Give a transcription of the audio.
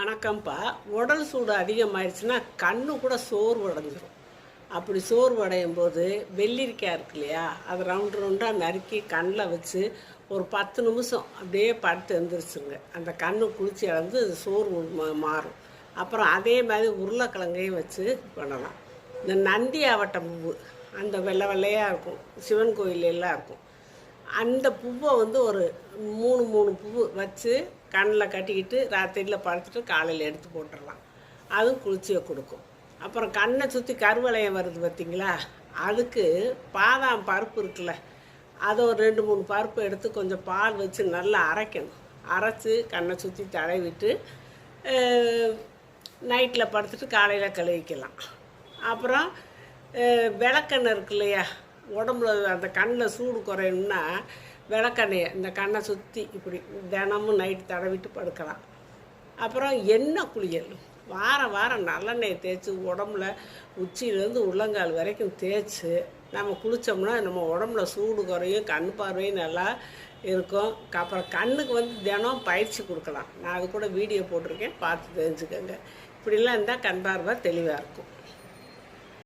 வணக்கம்ப்பா. உடல் சூடு அதிகமாயிடுச்சுன்னா கண்ணு கூட சோர்வு அடைஞ்சிரும். அப்படி சோர்வு அடையும் போது வெள்ளரிக்காய் இருக்கு இல்லையா? அது ரவுண்ட் ரவுண்டாக நறுக்கி கண்ணில் வச்சு ஒரு பத்து நிமிஷம் அப்படியே படுத்து எழுந்திரிச்சுங்க அந்த கண்ணு குளிச்சு அளந்து சோர்வு மா- மாறும். அப்புறம் அதே மாதிரி உருளைக்கிழங்கையும் வச்சு பண்ணலாம். இந்த நந்தி ஆவட்டம் பூ அந்த வெள்ளை வெள்ளையாக இருக்கும். சிவன் கோயிலெல்லாம் இருக்கும். அந்த பூவை வந்து ஒரு மூணு மூணு பூவு வச்சு கண்ணில் கட்டிக்கிட்டு ராத்திரியில் படுத்துட்டு காலையில் எடுத்து போட்டுடலாம். அதுவும் குளிர்ச்சியை கொடுக்கும். அப்புறம் கண்ணை சுற்றி கருவளையம் வருது பார்த்திங்களா? அதுக்கு பாதாம் பருப்பு இருக்குல்ல அதை ஒரு ரெண்டு மூணு பருப்பு எடுத்து கொஞ்சம் பால் வச்சு நல்லா அரைக்கணும். அரைச்சி கண்ணை சுற்றி தடவிட்டு நைட்டில் படுத்துட்டு காலையில் கழுவிக்கலாம். அப்புறம் விளக்கெண்ணெய் இருக்கு இல்லையா? உடம்புல அந்த கண்ணில் சூடு குறையணும்னா விளக்கெண்ணையை இந்த கண்ணை சுற்றி இப்படி தினமும் நைட்டு தடவிட்டு படுக்கலாம். அப்புறம் எண்ணெய் குளியல். வாரம் வாரம் நல்லெண்ணெயை தேய்ச்சி உடம்புல உச்சியிலேருந்து உள்ளங்கால் வரைக்கும் தேய்ச்சி நம்ம குளித்தோம்னா நம்ம உடம்புல சூடு குறையும் கண் பார்வையும் நல்லா இருக்கும். அப்புறம் கண்ணுக்கு வந்து தினம் பயிற்சி கொடுக்கலாம். நான் அது கூட வீடியோ போட்டிருக்கேன். பார்த்து தெரிஞ்சுக்கோங்க. இப்படிலாம் இருந்தால் கண் பார்வை தெளிவாக இருக்கும்.